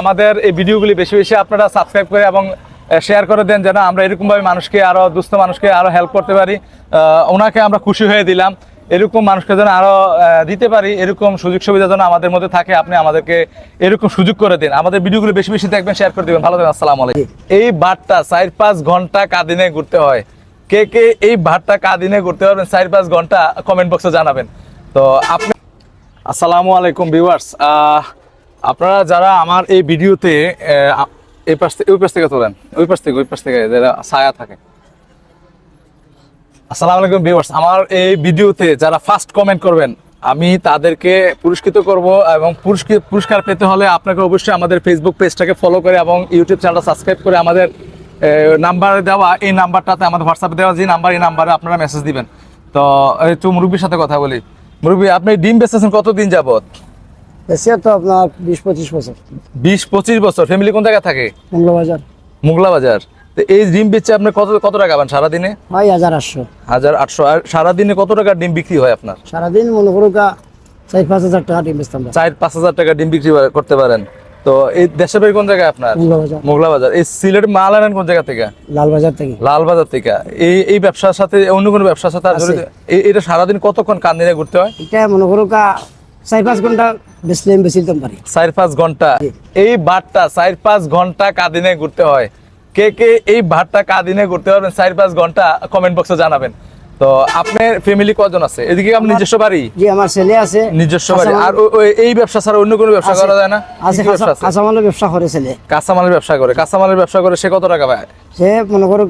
আমাদের এই ভিডিওগুলি বেশি বেশি আপনারা সাবস্ক্রাইব করে এবং শেয়ার করে দেন যেন আমরা এরকমভাবে মানুষকে আরও দুস্থ মানুষকে আরও হেল্প করতে পারি। ওনাকে আমরা খুশি হয়ে দিলাম। এরকম মানুষকে যেন আরও আহ, দিতে পারি এরকম সুযোগ সুবিধা যেন আমাদের মধ্যে থাকে আপনি আমাদেরকে এরকম সুযোগ করে দিন। আমাদের ভিডিওগুলো বেশি বেশি দেখবেন শেয়ার করে দিবেন। ভালো থাকবেন আসসালামু আলাইকুম। এই বারটা চার পাঁচ ঘণ্টা কাদিনে ঘুরতে হয়। কে কে এই ভাটটা কাদিনে ঘুরতে পারবেন চার পাঁচ ঘণ্টা কমেন্ট বক্সে জানাবেন। তো আপনি আসসালামু আলাইকুম ভিউয়ার্স আপনারা যারা আমার এই ভিডিওতে এই পাশ থেকে, ওই পাশ থেকে তোলেন, ওই পাশ থেকে, ওই পাশ থেকে, যারা ছায়া থাকে। আসসালামু আলাইকুম ভিউয়ার্স, আমার এই ভিডিওতে যারা ফার্স্ট কমেন্ট করবেন, আমি তাদেরকে পুরস্কৃত করব এবং পুরস্কৃত পুরস্কার পেতে হলে আপনাকে অবশ্যই আমাদের ফেসবুক পেজটাকে ফলো করে এবং ইউটিউব চ্যানেলটা সাবস্ক্রাইব করে আমাদের নাম্বারে দেওয়া, এই নাম্বারটাতে আমাদের হোয়াটসঅ্যাপে দেওয়া, যে নাম্বার এই নাম্বারে আপনারা মেসেজ দিবেন। তো একটু মুরব্বীর সাথে কথা বলি। মুরব্বী, আপনি ডিম বেচতেছেন কতদিন যাবত তো আপনার বিশ পঁচিশ বছর। বিশ পঁচিশ বছর। ফ্যামিলি কোন জায়গায় থাকে? মঙ্গলবাজার। মুগলা বাজার তো এই ডিম বেচে আপনি কত কত টাকা পান সারাদিনে? হয় হাজার আটশো। হাজার আটশো। আর সারাদিনে কত টাকা ডিম বিক্রি হয় আপনার? সারাদিন মনে চার পাঁচ হাজার টাকা ডিম বেচতাম চার পাঁচ হাজার টাকা ডিম বিক্রি করতে পারেন। তো এই দেশের বাড়ি কোন জায়গায় আপনার? মোগলা বাজার এই সিলেট মাল আনেন কোন জায়গা থেকে? লালবাজার থেকে। লাল বাজার থেকে। এই এই ব্যবসার সাথে অন্য কোনো ব্যবসার সাথে এটা সারাদিন কতক্ষণ কান্দিনে ঘুরতে হয়? এটা মনে চার পাঁচ ঘণ্টা বেচলে আমি বেশি দিতাম পারি চার পাঁচ ঘণ্টা। এই বারটা চার পাঁচ ঘণ্টা কাদিনে ঘুরতে হয়। কে কে এই বারটা কাদিনে ঘুরতে পারবেন চার পাঁচ ঘণ্টা কমেন্ট বক্সে জানাবেন। তো আপনার ফ্যামিলি কজন আছে? এদিকে আপনার নিজস্ব বাড়ি? জি আমার ছেলে আছে। নিজস্ব বাড়ি। আর এই ব্যবসা ছাড়া অন্য কোনো ব্যবসা করা যায় না? আছে? কাঁচামালের ব্যবসা করে ছেলে। কাঁচামালের ব্যবসা করে। কাঁচামালের ব্যবসা করে সে কত টাকা পায়? সে মনে করো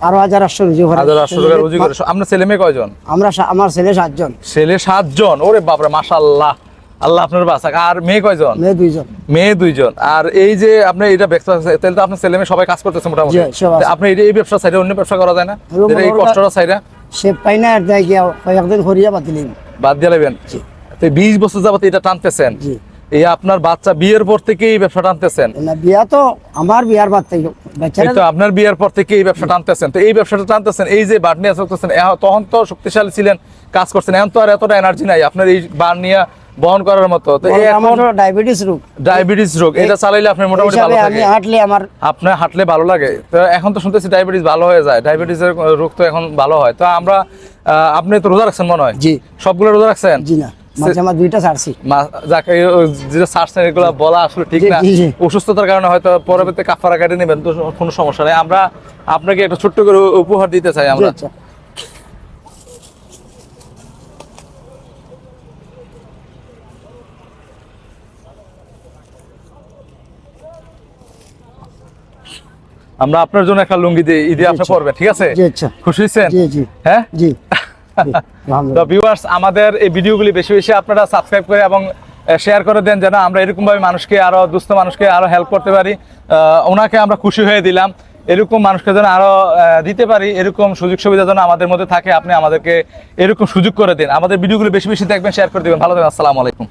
আরও হাজার আটশো রুজি করে। হাজার আটশো টাকা রুজি করে। আপনার ছেলে মেয়ে কয়জন? আমরা আমার ছেলে সাতজন। ছেলে সাতজন। ওরে বাপরে মাশাল্লাহ আল্লাহ আপনার বাসাক আর মেয়ে কয়জন? মেয়ে দুইজন। মেয়ে দুইজন। আর এই যে আপনি এটা ব্যবসা তাহলে তো আপনার ছেলে মেয়ে সবাই কাজ করতেছে মোটামুটি। আপনি এই- ব্যবসা সাইডে অন্য ব্যবসা করা যায় না? এই কষ্টটা সাইডে? সে পাই না আর দেয় গিয়া কয়েকদিন করিয়া বাতিলিম বাদ দিয়ে নেবেন তো বিশ বছর যাবত এটা টানতেছেন। এই আপনার বাচ্চা বিয়ের পর থেকে এই ব্যবসা টানতেছেন? না বিয়া তো আমার বিয়ার বাদ থেকে। এই তো আপনার বিয়ের পর থেকে এই ব্যবসা টানতেছেন। তো এই ব্যবসাটা টানতেছেন এই যে বার নিয়ে চলতেছেন তখন তো শক্তিশালী ছিলেন কাজ করছেন এখন তো আর এতটা এনার্জি নাই। আপনার এই বার নিয়ে বহন করার মতো। তো আমার ডায়াবেটিস রোগ। ডায়াবেটিস রোগ এটা চালাইলে আপনার মোটামুটি ভালো থাকে। আমি হাঁটলে আমার আপনার হাঁটলে ভালো লাগে। তো এখন তো শুনতেছি ডায়াবেটিস ভালো হয়ে যায়। ডায়াবেটিসের রোগ তো এখন ভালো হয়। তো আমরা আপনি তো রোজা রাখছেন মনে হয়? জি। সবগুলো রোজা রাখছেন? জি না। দুইটা ছাড়ছি। যাকে যেটা সার্চেন এগুলো বলা আসলে ঠিক না। জি, জি। অসুস্থতার কারণে হয়তো পরবর্তীতে কাফারা কাটে নেবেন তো কোনো সমস্যা নেই। আমরা আপনাকে একটা ছোট্ট করে উপহার দিতে চাই আমরা। আচ্ছা। আমরা আপনার জন্য একটা লুঙ্গি দিই ঈদে আপনি আচ্ছা। পরবেন ঠিক আছে? আচ্ছা। খুশি হ্যাঁ? জি, তো ভিউয়ার্স আমাদের এই ভিডিওগুলি বেশি বেশি আপনারা সাবস্ক্রাইব করে এবং শেয়ার করে দেন যেন আমরা এরকমভাবে মানুষকে আরও দুস্থ মানুষকে আরও হেল্প করতে পারি। ওনাকে আমরা খুশি হয়ে দিলাম। এরকম মানুষকে যেন আরও আহ, দিতে পারি এরকম সুযোগ সুবিধা যেন আমাদের মধ্যে থাকে আপনি আমাদেরকে এরকম সুযোগ করে দিন। আমাদের ভিডিওগুলো বেশি বেশি দেখবেন শেয়ার করে দেবেন। ভালো থাকবেন আসসালামু আলাইকুম।